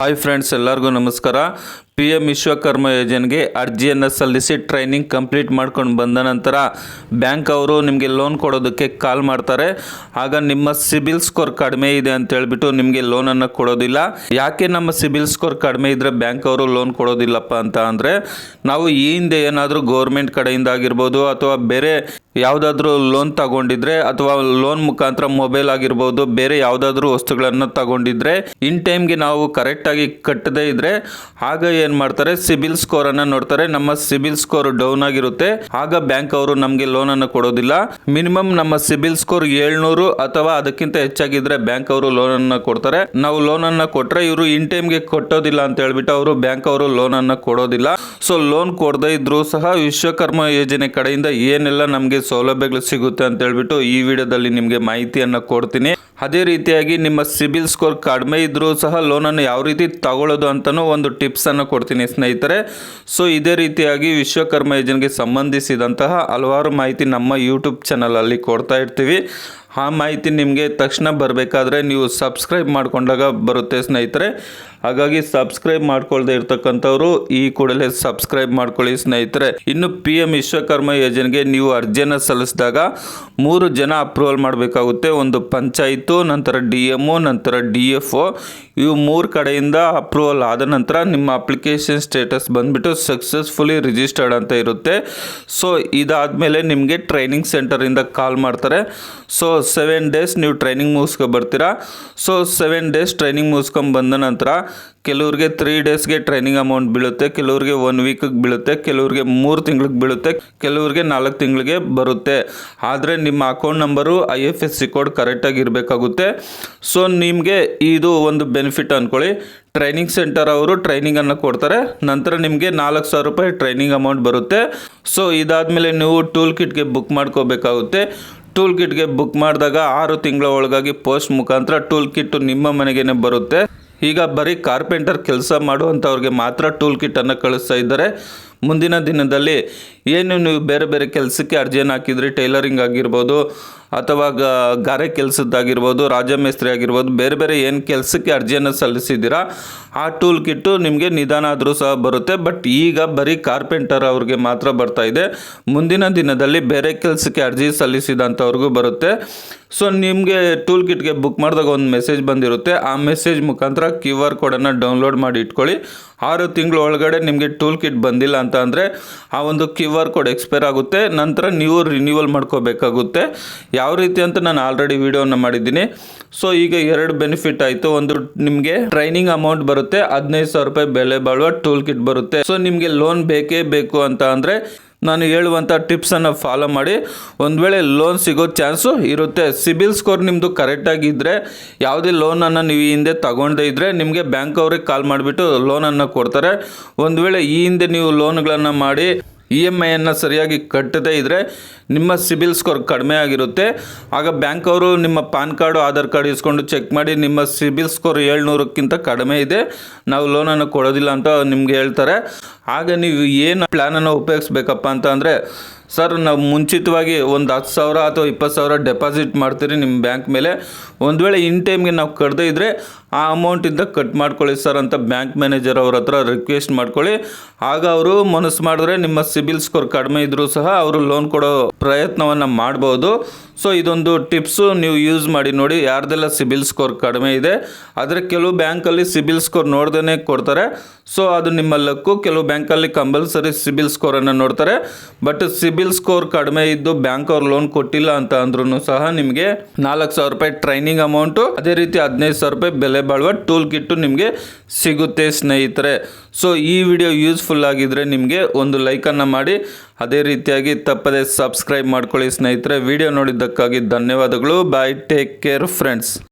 Hi friends ಎಲ್ಲರಿಗೂ ನಮಸ್ಕಾರ. P M Vishwakarma ಯೋಜನೆಗೆ ಅರ್ಜಿಯನ್ನು ಸಲ್ಲಿಸಿ ಟ್ರೈನಿಂಗ್ ಕಂಪ್ಲೀಟ್ ಮಾಡ್ಕೊಂಡು ಬಂದ ನಂತರ ಬ್ಯಾಂಕ್ ಅವರು ನಿಮಗೆ ಲೋನ್ ಕೊಡೋದಕ್ಕೆ ಕಾಲ್ ಮಾಡ್ತಾರೆ. ಆಗ ನಿಮ್ಮ ಸಿಬಿಲ್ ಸ್ಕೋರ್ ಕಡಿಮೆ ಇದೆ ಅಂತ ಹೇಳ್ಬಿಟ್ಟು ನಿಮಗೆ ಲೋನನ್ನು ಕೊಡೋದಿಲ್ಲ. ಯಾಕೆ ನಮ್ಮ ಸಿಬಿಲ್ ಸ್ಕೋರ್ ಕಡಿಮೆ ಇದ್ದರೆ ಬ್ಯಾಂಕ್ ಅವರು ಲೋನ್ ಕೊಡೋದಿಲ್ಲಪ್ಪ ಅಂತ ಅಂದರೆ, ನಾವು ಈ ಹಿಂದೆ ಏನಾದರೂ ಗೌರ್ಮೆಂಟ್ ಕಡೆಯಿಂದ ಆಗಿರ್ಬೋದು ಅಥವಾ ಬೇರೆ ಯಾವುದಾದ್ರೂ ಲೋನ್ ತಗೊಂಡಿದ್ರೆ ಅಥವಾ ಲೋನ್ ಮುಖಾಂತರ ಮೊಬೈಲ್ ಆಗಿರ್ಬೋದು, ಬೇರೆ ಯಾವುದಾದ್ರೂ ವಸ್ತುಗಳನ್ನು ತಗೊಂಡಿದ್ರೆ ಇನ್ ಟೈಮ್ಗೆ ನಾವು ಕರೆಕ್ಟಾಗಿ ಕಟ್ಟದೇ ಇದ್ರೆ, ಆಗ ಏನು ಮಾಡ್ತಾರೆ? ಸಿಬಿಲ್ ಸ್ಕೋರನ್ನು ನೋಡ್ತಾರೆ. ನಮ್ಮ ಸಿಬಿಲ್ ಸ್ಕೋರ್ ಡೌನ್ ಆಗಿರುತ್ತೆ. ಆಗ ಬ್ಯಾಂಕ್ ಅವರು ನಮಗೆ ಲೋನನ್ನು ಕೊಡೋದಿಲ್ಲ. ಮಿನಿಮಮ್ ನಮ್ಮ ಸಿಬಿಲ್ ಸ್ಕೋರ್ ಏಳ್ನೂರು ಅಥವಾ ಅದಕ್ಕಿಂತ ಹೆಚ್ಚಾಗಿದ್ರೆ ಬ್ಯಾಂಕ್ ಅವರು ಲೋನನ್ನು ಕೊಡ್ತಾರೆ. ನಾವು ಲೋನನ್ನು ಕೊಟ್ಟರೆ ಇವರು ಇನ್ ಟೈಮ್ಗೆ ಕೊಟ್ಟೋದಿಲ್ಲ ಅಂತ ಹೇಳ್ಬಿಟ್ಟು ಅವರು ಬ್ಯಾಂಕ್ ಅವರು ಲೋನನ್ನು ಕೊಡೋದಿಲ್ಲ. ಸೊ ಲೋನ್ ಕೊಡದೇ ಇದ್ದರೂ ಸಹ ವಿಶ್ವಕರ್ಮ ಯೋಜನೆ ಕಡೆಯಿಂದ ಏನೆಲ್ಲ ನಮಗೆ ಸೌಲಭ್ಯಗಳು ಸಿಗುತ್ತೆ ಅಂತ ಹೇಳ್ಬಿಟ್ಟು ಈ ವಿಡಿಯೋದಲ್ಲಿ ನಿಮಗೆ ಮಾಹಿತಿಯನ್ನು ಕೊಡ್ತೀನಿ. ಅದೇ ರೀತಿಯಾಗಿ ನಿಮ್ಮ ಸಿಬಿಲ್ ಸ್ಕೋರ್ ಕಡಿಮೆ ಇದ್ದರೂ ಸಹ ಲೋನನ್ನು ಯಾವ ರೀತಿ ತಗೊಳ್ಳೋದು ಅಂತಲೂ ಒಂದು ಟಿಪ್ಸನ್ನು ಕೊಡ್ತೀನಿ ಸ್ನೇಹಿತರೆ. ಸೊ ಇದೇ ರೀತಿಯಾಗಿ ವಿಶ್ವಕರ್ಮ ಯೋಜನೆಗೆ ಸಂಬಂಧಿಸಿದಂತಹ ಹಲವಾರು ಮಾಹಿತಿ ನಮ್ಮ ಯೂಟ್ಯೂಬ್ ಚಾನಲಲ್ಲಿ ಕೊಡ್ತಾ ಇರ್ತೀವಿ. ಆ ಮಾಹಿತಿ ನಿಮಗೆ ತಕ್ಷಣ ಬರಬೇಕಾದ್ರೆ ನೀವು ಸಬ್ಸ್ಕ್ರೈಬ್ ಮಾಡಿಕೊಂಡಾಗ ಬರುತ್ತೆ ಸ್ನೇಹಿತರೆ. ಹಾಗಾಗಿ ಸಬ್ಸ್ಕ್ರೈಬ್ ಮಾಡ್ಕೊಳ್ದೆ ಇರ್ತಕ್ಕಂಥವ್ರು ಈ ಕೂಡಲೇ ಸಬ್ಸ್ಕ್ರೈಬ್ ಮಾಡ್ಕೊಳ್ಳಿ ಸ್ನೇಹಿತರೆ. ಇನ್ನು ಪಿ ಎಂ ವಿಶ್ವಕರ್ಮ ಯೋಜನೆಗೆ ನೀವು ಅರ್ಜಿಯನ್ನು ಸಲ್ಲಿಸಿದಾಗ ಮೂರು ಜನ ಅಪ್ರೂವಲ್ ಮಾಡಬೇಕಾಗುತ್ತೆ. ಒಂದು ಪಂಚಾಯಿತು, ನಂತರ ಡಿ ಎಮ್ಮು ನಂತರ ಡಿ ಎಫ್ ಒ ಇವು ಮೂರು ಕಡೆಯಿಂದ ಅಪ್ರೂವಲ್ ಆದ ನಂತರ ನಿಮ್ಮ ಅಪ್ಲಿಕೇಶನ್ ಸ್ಟೇಟಸ್ ಬಂದುಬಿಟ್ಟು ಸಕ್ಸಸ್ಫುಲಿ ರಿಜಿಸ್ಟರ್ಡ್ ಅಂತ ಇರುತ್ತೆ. ಸೊ ಇದಾದಮೇಲೆ ನಿಮಗೆ ಟ್ರೈನಿಂಗ್ ಸೆಂಟರಿಂದ ಕಾಲ್ ಮಾಡ್ತಾರೆ. ಸೊ ಸೆವೆನ್ ಡೇಸ್ ನೀವು ಟ್ರೈನಿಂಗ್ ಮುಗಿಸ್ಕೊ ಬರ್ತೀರಾ? ಸೊ ಸೆವೆನ್ ಡೇಸ್ ಟ್ರೈನಿಂಗ್ ಮುಗಿಸ್ಕೊಂಡು ಬಂದ ನಂತರ ಕೆಲವ್ರಿಗೆ ತ್ರೀ ಡೇಸ್ಗೆ ಟ್ರೈನಿಂಗ್ ಅಮೌಂಟ್ ಬೀಳುತ್ತೆ, ಕೆಲವ್ರಿಗೆ ಒನ್ ವೀಕಿಗೆ ಬೀಳುತ್ತೆ, ಕೆಲವ್ರಿಗೆ ಮೂರು ತಿಂಗ್ಳಿಗೆ ಬೀಳುತ್ತೆ, ಕೆಲವ್ರಿಗೆ ನಾಲ್ಕು ತಿಂಗಳಿಗೆ ಬರುತ್ತೆ. ಆದರೆ ನಿಮ್ಮ account number I F S C code ಕರೆಕ್ಟಾಗಿ ಇರಬೇಕಾಗುತ್ತೆ. ಸೊ ನಿಮಗೆ ಇದು ಒಂದು ಬೆನಿಫಿಟ್ ಅಂದ್ಕೊಳ್ಳಿ ಟ್ರೈನಿಂಗ್ ಸೆಂಟರ್ ಅವರು ಟ್ರೈನಿಂಗನ್ನು ಕೊಡ್ತಾರೆ. ನಂತರ ನಿಮಗೆ ನಾಲ್ಕು ಸಾವಿರ ರೂಪಾಯಿ ಟ್ರೈನಿಂಗ್ ಅಮೌಂಟ್ ಬರುತ್ತೆ. ಸೊ ಇದಾದಮೇಲೆ ನೀವು ಟೂಲ್ ಕಿಟ್ಗೆ ಬುಕ್ ಮಾಡ್ಕೋಬೇಕಾಗುತ್ತೆ. ಟೂಲ್ ಕಿಟ್ಗೆ ಬುಕ್ ಮಾಡಿದಾಗ ಆರು ತಿಂಗಳ ಒಳಗಾಗಿ ಪೋಸ್ಟ್ ಮುಖಾಂತರ ಟೂಲ್ ಕಿಟ್ ನಿಮ್ಮ ಮನೆಗೇನೆ ಬರುತ್ತೆ. ಈಗ ಬರೀ ಕಾರ್ಪೆಂಟರ್ ಕೆಲಸ ಮಾಡುವಂಥವ್ರಿಗೆ ಮಾತ್ರ ಟೂಲ್ ಕಿಟ್ಟನ್ನು ಕಳಿಸ್ತಾ ಇದ್ದಾರೆ. ಮುಂದಿನ ದಿನದಲ್ಲಿ ಏನು ನೀವು ಬೇರೆ ಬೇರೆ ಕೆಲಸಕ್ಕೆ ಅರ್ಜಿಯನ್ನು ಹಾಕಿದ್ರಿ, ಟೈಲರಿಂಗ್ ಆಗಿರ್ಬೋದು ಅಥವಾ ಗಾರೆ ಕೆಲಸದ್ದಾಗಿರ್ಬೋದು ರಾಜಮೇಸ್ತ್ರಿ ಆಗಿರ್ಬೋದು, ಬೇರೆ ಬೇರೆ ಏನು ಕೆಲಸಕ್ಕೆ ಅರ್ಜಿಯನ್ನು ಸಲ್ಲಿಸಿದ್ದೀರಾ, ಆ ಟೂಲ್ ಕಿಟ್ಟು ನಿಮಗೆ ನಿಧಾನ ಆದರೂ ಸಹ ಬರುತ್ತೆ. ಬಟ್ ಈಗ ಬರೀ ಕಾರ್ಪೆಂಟರ್ ಅವ್ರಿಗೆ ಮಾತ್ರ ಬರ್ತಾ ಇದೆ. ಮುಂದಿನ ದಿನದಲ್ಲಿ ಬೇರೆ ಕೆಲಸಕ್ಕೆ ಅರ್ಜಿ ಸಲ್ಲಿಸಿದಂಥವ್ರಿಗೂ ಬರುತ್ತೆ. ಸೊ ನಿಮಗೆ ಟೂಲ್ ಕಿಟ್ಗೆ ಬುಕ್ ಮಾಡಿದಾಗ ಒಂದು ಮೆಸೇಜ್ ಬಂದಿರುತ್ತೆ. ಆ ಮೆಸೇಜ್ ಮುಖಾಂತರ ಕ್ಯೂ ಆರ್ ಕೋಡನ್ನು ಡೌನ್ಲೋಡ್ ಮಾಡಿ ಇಟ್ಕೊಳ್ಳಿ. ಆರು ತಿಂಗಳ ಒಳಗಡೆ ನಿಮಗೆ ಟೂಲ್ ಕಿಟ್ ಬಂದಿಲ್ಲ ಅಂತ ಅಂದರೆ, ಆ ಒಂದು ಕ್ಯೂ ಆರ್ ಕೋಡ್ ಎಕ್ಸ್ಪೈರ್ ಆಗುತ್ತೆ. ನಂತರ ನೀವು ರಿನ್ಯೂವಲ್ ಮಾಡ್ಕೋಬೇಕಾಗುತ್ತೆ. ಯಾವ ರೀತಿ ಅಂತ ನಾನು ಆಲ್ರೆಡಿ ವಿಡಿಯೋನ ಮಾಡಿದ್ದೀನಿ. ಸೊ ಈಗ ಎರಡು ಬೆನಿಫಿಟ್ ಆಯಿತು. ಒಂದು, ನಿಮಗೆ ಟ್ರೈನಿಂಗ್ ಅಮೌಂಟ್ ಬರುತ್ತೆ. ಹದಿನೈದು ಸಾವಿರ ರೂಪಾಯಿ ಬೆಲೆ ಬಾಳುವ ಟೂಲ್ ಕಿಟ್ ಬರುತ್ತೆ. ಸೊ ನಿಮಗೆ ಲೋನ್ ಬೇಕೇ ಬೇಕು ಅಂತ ಅಂದರೆ ನಾನು ಹೇಳುವಂಥ ಟಿಪ್ಸನ್ನು ಫಾಲೋ ಮಾಡಿ. ಒಂದು ವೇಳೆ ಲೋನ್ ಸಿಗೋ ಚಾನ್ಸು ಇರುತ್ತೆ. ಸಿಬಿಲ್ ಸ್ಕೋರ್ ನಿಮ್ಮದು ಕರೆಕ್ಟಾಗಿದ್ದರೆ ಯಾವುದೇ ಲೋನನ್ನು ನೀವು ಈ ಹಿಂದೆ ತಗೊಂಡೇ ಇದ್ದರೆ ನಿಮಗೆ ಬ್ಯಾಂಕ್ ಅವ್ರಿಗೆ ಕಾಲ್ ಮಾಡಿಬಿಟ್ಟು ಲೋನನ್ನು ಕೊಡ್ತಾರೆ. ಒಂದು ವೇಳೆ ಈ ಹಿಂದೆ ನೀವು ಲೋನ್ಗಳನ್ನು ಮಾಡಿ ಇ ಎಂ ಐಯನ್ನು ಸರಿಯಾಗಿ ಕಟ್ಟದೇ ಇದ್ದರೆ ನಿಮ್ಮ ಸಿಬಿಲ್ ಸ್ಕೋರ್ ಕಡಿಮೆ ಆಗಿರುತ್ತೆ. ಆಗ ಬ್ಯಾಂಕ್ ಅವರು ನಿಮ್ಮ ಪಾನ್ ಕಾರ್ಡು, ಆಧಾರ್ ಕಾರ್ಡ್ ಇಸ್ಕೊಂಡು ಚೆಕ್ ಮಾಡಿ ನಿಮ್ಮ ಸಿಬಿಲ್ ಸ್ಕೋರ್ ಏಳ್ನೂರಕ್ಕಿಂತ ಕಡಿಮೆ ಇದೆ. ನಾವು ಲೋನನ್ನು ಕೊಡೋದಿಲ್ಲ ಅಂತ ನಿಮ್ಗೆ ಹೇಳ್ತಾರೆ. ಆಗ ನೀವು ಏನು ಪ್ಲ್ಯಾನನ್ನು ಉಪಯೋಗಿಸ್ಬೇಕಪ್ಪ ಅಂತ ಅಂದರೆ, ಸರ್, ನಾವು ಮುಂಚಿತವಾಗಿ ಒಂದು ಹತ್ತು ಸಾವಿರ ಅಥವಾ ಇಪ್ಪತ್ತು ಸಾವಿರ ಡೆಪಾಸಿಟ್ ಮಾಡ್ತೀರಿ ನಿಮ್ಮ ಬ್ಯಾಂಕ್ ಮೇಲೆ. ಒಂದು ವೇಳೆ ಇನ್ ಟೈಮ್ಗೆ ನಾವು ಕಡದೇ ಇದ್ದರೆ ಆ ಅಮೌಂಟಿಂದ ಕಟ್ ಮಾಡ್ಕೊಳ್ಳಿ ಸರ್ ಅಂತ ಬ್ಯಾಂಕ್ ಮ್ಯಾನೇಜರ್ ಅವ್ರ ಹತ್ರ ರಿಕ್ವೆಸ್ಟ್ ಮಾಡ್ಕೊಳ್ಳಿ. ಆಗ ಅವರು ಮನಸ್ಸು ಮಾಡಿದ್ರೆ ನಿಮ್ಮ ಸಿಬಿಲ್ ಸ್ಕೋರ್ ಕಡಿಮೆ ಇದ್ದರೂ ಸಹ ಅವರು ಲೋನ್ ಕೊಡೋ ಪ್ರಯತ್ನವನ್ನು ಮಾಡ್ಬೋದು. ಸೊ ಇದೊಂದು ಟಿಪ್ಸು ನೀವು ಯೂಸ್ ಮಾಡಿ ನೋಡಿ. ಯಾರ್ದೆಲ್ಲ ಸಿಬಿಲ್ ಸ್ಕೋರ್ ಕಡಿಮೆ ಇದೆ, ಆದರೆ ಕೆಲವು ಬ್ಯಾಂಕಲ್ಲಿ ಸಿಬಿಲ್ ಸ್ಕೋರ್ ನೋಡ್ದೇ ಕೊಡ್ತಾರೆ. ಸೊ ಅದು ನಿಮ್ಮ ಲಕ್ಕು. ಕೆಲವು ಬ್ಯಾಂಕಲ್ಲಿ ಕಂಪಲ್ಸರಿ ಸಿಬಿಲ್ ಸ್ಕೋರನ್ನು ನೋಡ್ತಾರೆ. ಬಟ್ ಸಿಬಿಲ್ ಸ್ಕೋರ್ ಕಡಿಮೆ ಇದ್ದು ಬ್ಯಾಂಕ್ ಅವ್ರು ಲೋನ್ ಕೊಟ್ಟಿಲ್ಲ ಅಂತ ಅಂದ್ರೂ ಸಹ ನಿಮಗೆ ನಾಲ್ಕು ಸಾವಿರ ರೂಪಾಯಿ ಟ್ರೈನಿಂಗ್ ಅಮೌಂಟು, ಅದೇ ರೀತಿ ಹದಿನೈದು ಸಾವಿರ ರೂಪಾಯಿ ಬೆಲೆ ಬಾಳುವ ಟೂಲ್ ಕಿಟ್ಟು ನಿಮಗೆ ಸಿಗುತ್ತೆ ಸ್ನೇಹಿತರೆ. ಸೊ ಈ ವಿಡಿಯೋ ಯೂಸ್ಫುಲ್ ಆಗಿದ್ದರೆ ನಿಮಗೆ ಒಂದು ಲೈಕನ್ನು ಮಾಡಿ. ಅದೇ ರೀತಿಯಾಗಿ ತಪ್ಪದೆ ಸಬ್ಸ್ಕ್ರೈಬ್ ಮಾಡ್ಕೊಳ್ಳಿ ಸ್ನೇಹಿತರೆ. ವಿಡಿಯೋ ನೋಡಿದ್ದಕ್ಕಾಗಿ ಧನ್ಯವಾದಗಳು. Bye take care friends